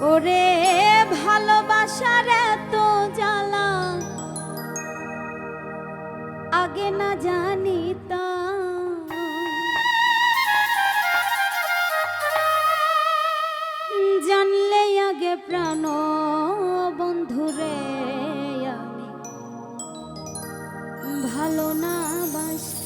ওরে ভালোবাসার এত জ্বালা। আগে না জানিতাম। জানলে আগে প্রাণ বন্ধু রে আমি। ভালো না বাসা।